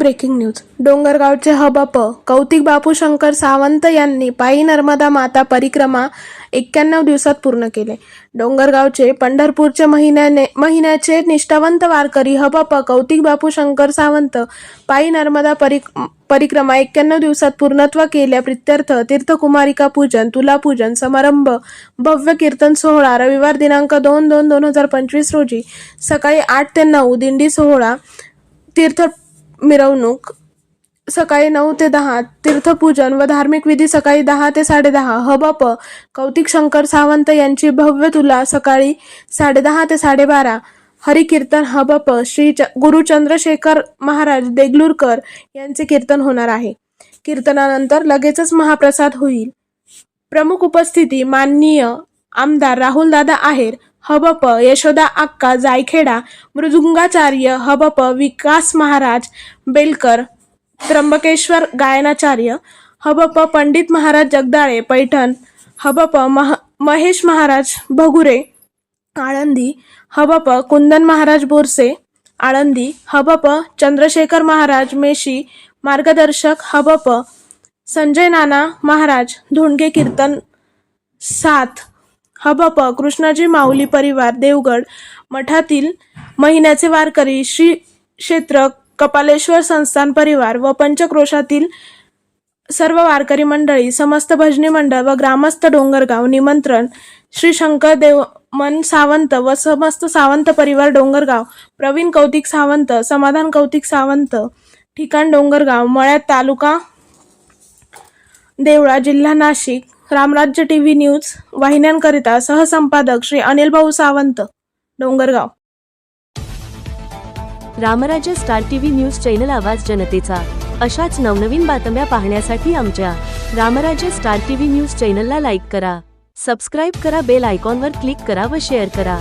Breaking news. डोंगरगावचे हबप कौतिक बापू शंकर सावंत यांनी पायी नर्मदा माता परिक्रमा एक्क्याण्णव दिवसात पूर्ण केले. डोंगरगावचे पंढरपूरच्या महिन्याने महिन्याचे निष्ठावंत वारकरी हबप कौतिक बापू शंकर सावंत पायी नर्मदा परिक परिक्रमा एक्क्याण्णव दिवसात पूर्णत्व केल्या प्रित्यर्थ तीर्थकुमारिका पूजन तुला पूजन समारंभ भव्य कीर्तन सोहळा रविवार दिनांक दोन दोन दोन हजार पंचवीस रोजी सकाळी आठ ते नऊ दिंडी सोहळा तीर्थ मिरवणूक सकाळी नऊ ते दहा तीर्थपूजन व धार्मिक विधी सकाळी दहा ते साडेदहा हबप कौतिक शंकर सावंत यांची भव्य तुला सकाळी साडेदहा ते साडेबारा हरिकीर्तन हबप श्री च- गुरु चंद्रशेखर महाराज देगलूरकर यांचे कीर्तन होणार आहे. कीर्तनानंतर लगेचच महाप्रसाद होईल. प्रमुख उपस्थिती माननीय आमदार राहुलदादा आहेर हबप यशोदा अक्का जायखेडा मृदुंगाचार्य हबप विकास महाराज बेलकर त्र्यंबकेश्वर गायनाचार्य हबप पंडित महाराज जगदाळे पैठण हबप मह महेश महाराज भगुरे आळंदी हबप कुंदन महाराज बोरसे आळंदी हबप चंद्रशेखर महाराज मेशी मार्गदर्शक हबप संजय नाना महाराज धोंडगे कीर्तन सात हबप कृष्णाजी माऊली परिवार देवगड मठातील महिन्याचे वारकरी श्री क्षेत्र कपालेश्वर संस्थान परिवार व पंचक्रोशातील सर्व वारकरी मंडळी समस्त भजनी मंडळ व ग्रामस्थ डोंगरगाव निमंत्रण श्री शंकर देव मन सावंत व समस्त सावंत परिवार डोंगरगाव प्रवीण कौतिक सावंत समाधान कौतिक सावंत ठिकाण डोंगरगाव मळ्यात तालुका देवळा जिल्हा Nashik Ramrajya T V news वाहिन्यांकरिता सहसंपादक Shri Anil Bhau Sawant Dongargaon. Ramrajya star TV news channel आवाज जनतेचा. अशाच नवनवीन बातम्या पाहण्यासाठी आमच्या रामराज्य स्टार टीव्ही न्यूज चॅनलला लाईक करा. सबस्क्राईब करा बेल आयकॉनवर क्लिक करा व शेअर करा.